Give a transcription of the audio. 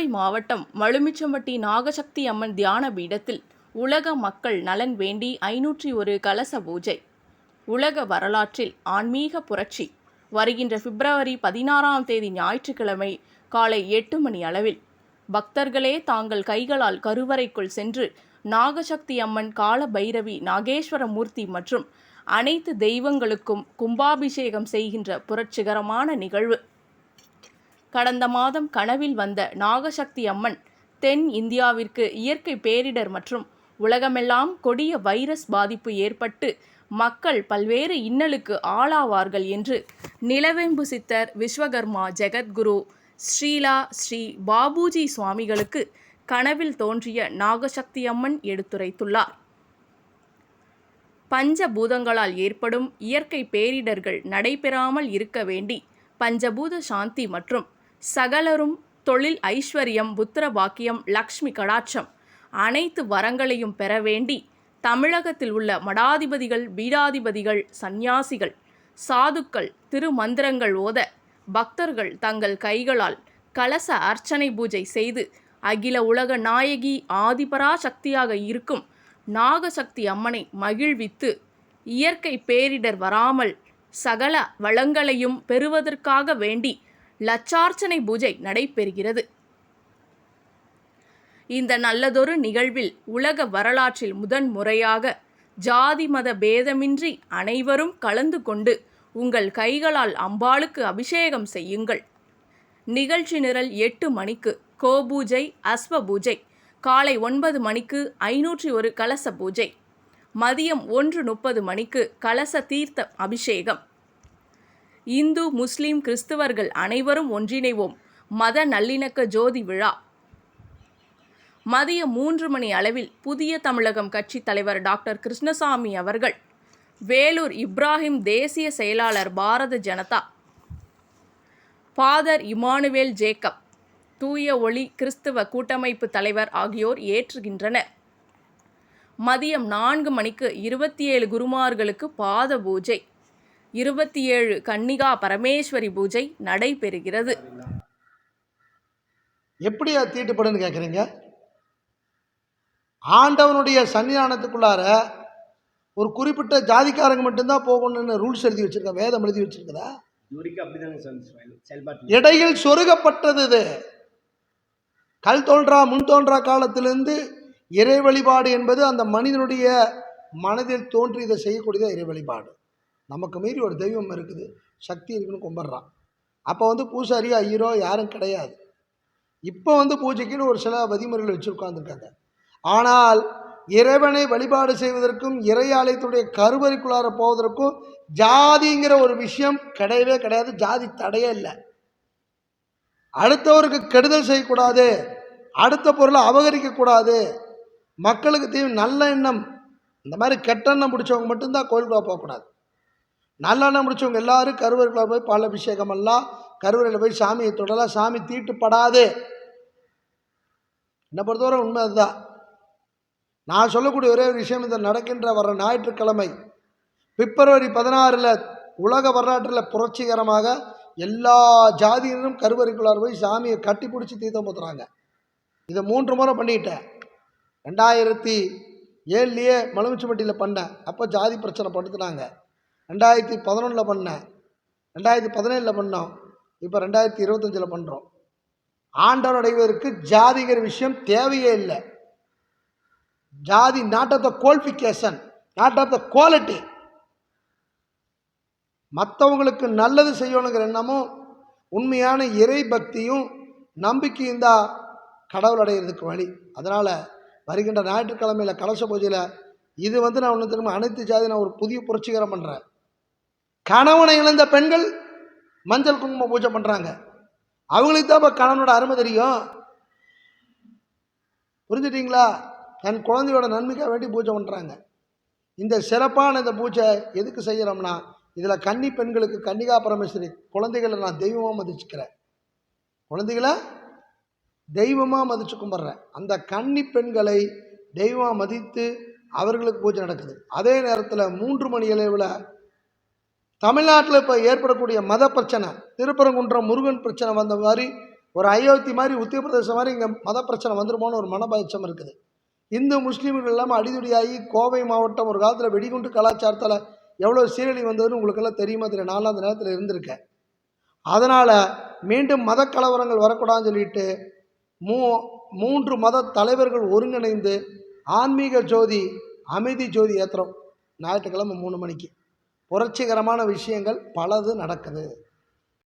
கோவை மாவட்டம் மழுமிச்சம்பட்டி நாகசக்தி அம்மன் தியான பீடத்தில் உலக மக்கள் நலன் வேண்டி ஐநூற்றி ஒரு கலச பூஜை. உலக வரலாற்றில் ஆன்மீக புரட்சி. வருகின்ற பிப்ரவரி பதினாறாம் தேதி ஞாயிற்றுக்கிழமை காலை எட்டு மணி அளவில் பக்தர்களே தாங்கள் கைகளால் கருவறைக்குள் சென்று நாகசக்தி அம்மன் கால பைரவி நாகேஸ்வர மூர்த்தி மற்றும் அனைத்து தெய்வங்களுக்கும் கும்பாபிஷேகம் செய்கின்ற புரட்சிகரமான நிகழ்வு. கடந்த மாதம் கனவில் வந்த நாகசக்தி அம்மன் தென் இந்தியாவிற்கு இயற்கை பேரிடர் மற்றும் உலகமெல்லாம் கொடிய வைரஸ் பாதிப்பு ஏற்பட்டு மக்கள் பல்வேறு இன்னலுக்கு ஆளாவார்கள் என்று நிலவேம்பு சித்தர் விஸ்வகர்மா ஜெகத்குரு ஸ்ரீலா ஸ்ரீ பாபுஜி சுவாமிகளுக்கு கனவில் தோன்றிய நாகசக்தி அம்மன் எடுத்துரைத்துள்ளார். பஞ்சபூதங்களால் ஏற்படும் இயற்கை பேரிடர்கள் நடைபெறாமல் இருக்க வேண்டி பஞ்சபூத சாந்தி மற்றும் சகலரும் தொழில் ஐஸ்வர்யம் புத்திர பாக்கியம் லக்ஷ்மி கடாட்சம். அனைத்து வரங்களையும் பெற வேண்டி தமிழகத்தில் உள்ள மடாதிபதிகள் பீடாதிபதிகள் சந்நியாசிகள் சாதுக்கள் திருமந்திரங்கள் ஓத பக்தர்கள் தங்கள் கைகளால் கலச அர்ச்சனை பூஜை செய்து அகில உலக நாயகி ஆதிபரா சக்தியாக இருக்கும் நாகசக்தி அம்மனை மகிழ்வித்து இயற்கை பேரிடர் வராமல் சகல வளங்களையும் பெறுவதற்காக வேண்டி லட்சார்ச்சனை பூஜை நடைபெறுகிறது. இந்த நல்லதொரு நிகழ்வில் உலக வரலாற்றில் முதன் முறையாக ஜாதி மத பேதமின்றி அனைவரும் கலந்து கொண்டு உங்கள் கைகளால் அம்பாளுக்கு அபிஷேகம் செய்யுங்கள். நிகழ்ச்சி நிரல் எட்டு மணிக்கு கோபூஜை அஸ்வ பூஜை காலை ஒன்பது மணிக்கு ஐநூற்றி ஒரு கலச பூஜை மதியம் ஒன்று முப்பது மணிக்கு கலச தீர்த்த அபிஷேகம் இந்து முஸ்லிம் கிறிஸ்தவர்கள் அனைவரும் ஒன்றிணைவோம். மத நல்லிணக்க ஜோதி விழா. மதியம் மூன்று மணி அளவில் புதிய தமிழகம் கட்சி தலைவர் டாக்டர் கிருஷ்ணசாமி அவர்கள் வேலூர் இப்ராஹிம் தேசிய செயலாளர் Bharat Janata father Emmanuel Jacob தூய ஒளி கிறிஸ்தவ கூட்டமைப்பு தலைவர் ஆகியோர் ஏற்றுகின்றனர். மதியம் நான்கு மணிக்கு இருபத்தி ஏழு குருமார்களுக்கு பாத பூஜை. இருபத்தி ஏழு கன்னிகா பரமேஸ்வரி பூஜை நடைபெறுகிறது. எப்படி அது தீட்டுப்படுன்னு கேட்குறீங்க ஆண்டவனுடைய சன்னிதானத்துக்குள்ளார ஒரு குறிப்பிட்ட ஜாதிக்காரங்க மட்டும்தான் போகணும்னு ரூல்ஸ் எழுதி வச்சிருக்கா வேதம் எழுதி வச்சிருக்கதா? இடையில் சொருகப்பட்டது இது. கல் தோன்றா முன் தோன்றா காலத்திலிருந்து இறை வழிபாடு என்பது அந்த மனிதனுடைய மனதில் தோன்றி இதை செய்யக்கூடியது இறை வழிபாடு? நமக்கு மீறி ஒரு தெய்வம் இருக்குது சக்தி இருக்குன்னு கும்பிட்றான். அப்போ வந்து பூசாரி ஐயரோ யாரும் கிடையாது. இப்போ வந்து பூஜைக்குன்னு ஒரு சில வதிமுறைகள் வச்சு உட்காந்துருக்காங்க ஆனால் இறைவனை வழிபாடு செய்வதற்கும் இறையாலயத்துடைய கருவறைக்குள்ளார போவதற்கும் ஜாதிங்கிற ஒரு விஷயம் கிடையவே கிடையாது ஜாதி தடையே இல்லை. அடுத்தவருக்கு கெடுதல் செய்யக்கூடாது அடுத்த பொருளை அபகரிக்கக்கூடாது மக்களுக்கு தீ நல்ல எண்ணம். இந்த மாதிரி கெட்ட எண்ணம் பிடிச்சவங்க மட்டும்தான் கோயிலுக்குள்ளே போகக்கூடாது. நல்லெண்ணம் முடிச்சவங்க எல்லாரும் கருவறைக்குள்ள போய் பால் அபிஷேகம் எல்லாம் கருவறையில் போய் சாமியை தொடலாம். சாமி தீட்டுப்படாது. என்னை பொறுத்தவரை உண்மை அதுதான். நான் சொல்லக்கூடிய ஒரே ஒரு விஷயம் இந்த நடக்கின்ற வர ஞாயிற்றுக்கிழமை பிப்ரவரி பதினாறில் உலக வரலாற்றில் புரட்சிகரமாக எல்லா ஜாதியினரும் கருவறைக்குள்ளார் போய் சாமியை கட்டி பிடிச்சி தீர்த்தம் ஊற்றுறாங்க இதை மூன்று முறை பண்ணிட்டேன். ரெண்டாயிரத்தி ஏழுலேயே மலுமிச்சம்பட்டியில் பண்ணேன். அப்போ ஜாதி பிரச்சனை படுத்துனாங்க. ரெண்டாயிரத்தி பதினொன்றில் பண்ணேன். ரெண்டாயிரத்தி பதினேழில் பண்ணோம். இப்போ ரெண்டாயிரத்தி இருபத்தஞ்சில் பண்ணுறோம் ஆண்டவர் அடைவதற்கு ஜாதிங்கிற விஷயம் தேவையே இல்லை. ஜாதி not of the qualification not of the quality மற்றவங்களுக்கு நல்லது செய்யணுங்கிற எண்ணமும் உண்மையான இறை பக்தியும் நம்பிக்கையும் தான் கடவுள் அடையிறதுக்கு வழி. அதனால் வருகின்ற ஞாயிற்றுக்கிழமையில் கலச பூஜையில் இது வந்து நான் ஒன்று திரும்ப அனைத்து ஜாதி நான் ஒரு புதிய புரட்சிகரம் பண்ணுறேன் கணவனை இழந்த பெண்கள் மஞ்சள் குங்குமம் பூஜை பண்ணுறாங்க அவங்களுக்கு தான் இப்போ கணவனோட அருமை தெரியும். புரிஞ்சுட்டீங்களா? என் குழந்தையோட நன்மைக்காக வேண்டி பூஜை பண்ணுறாங்க இந்த சிறப்பான இந்த பூஜை எதுக்கு செய்கிறோம்னா இதில் கன்னி பெண்களுக்கு கன்னிகா பரமேஸ்வரி குழந்தைகளை நான் தெய்வமாக மதிச்சுக்கிறேன். குழந்தைகளை தெய்வமாக மதிச்சு கும்பிட்றேன். அந்த கன்னி பெண்களை தெய்வமாக மதித்து அவர்களுக்கு பூஜை நடக்குது. அதே நேரத்தில் மூன்று மணி அளவில் தமிழ்நாட்டில் இப்போ ஏற்படக்கூடிய மத பிரச்சனை திருப்பரங்குன்றம் முருகன் பிரச்சனை வந்த மாதிரி ஒரு அயோத்தி மாதிரி உத்திரப்பிரதேசம் மாதிரி இங்கே மத பிரச்சனை வந்துருமோன்னு ஒரு மனபயச்சம் இருக்குது. இந்து முஸ்லீம்கள் இல்லாமல் அடிதுடியாகி கோவை மாவட்டம் ஒரு காலத்தில் வெடிகுண்டு கலாச்சாரத்தில் எவ்வளோ சீரழி வந்ததுன்னு உங்களுக்கெல்லாம் தெரியுமா தெரியும் நானும் அந்த நேரத்தில் இருந்திருக்கேன். அதனால் மீண்டும் மத கலவரங்கள் வரக்கூடாதுன்னு சொல்லிட்டு மூ மூன்று மத தலைவர்கள் ஒருங்கிணைந்து ஆன்மீக ஜோதி அமைதி ஜோதி ஏற்றுறோம் ஞாயிற்றுக்கிழமை மூணு மணிக்கு. புரட்சிகரமான விஷயங்கள் பலது நடக்குது.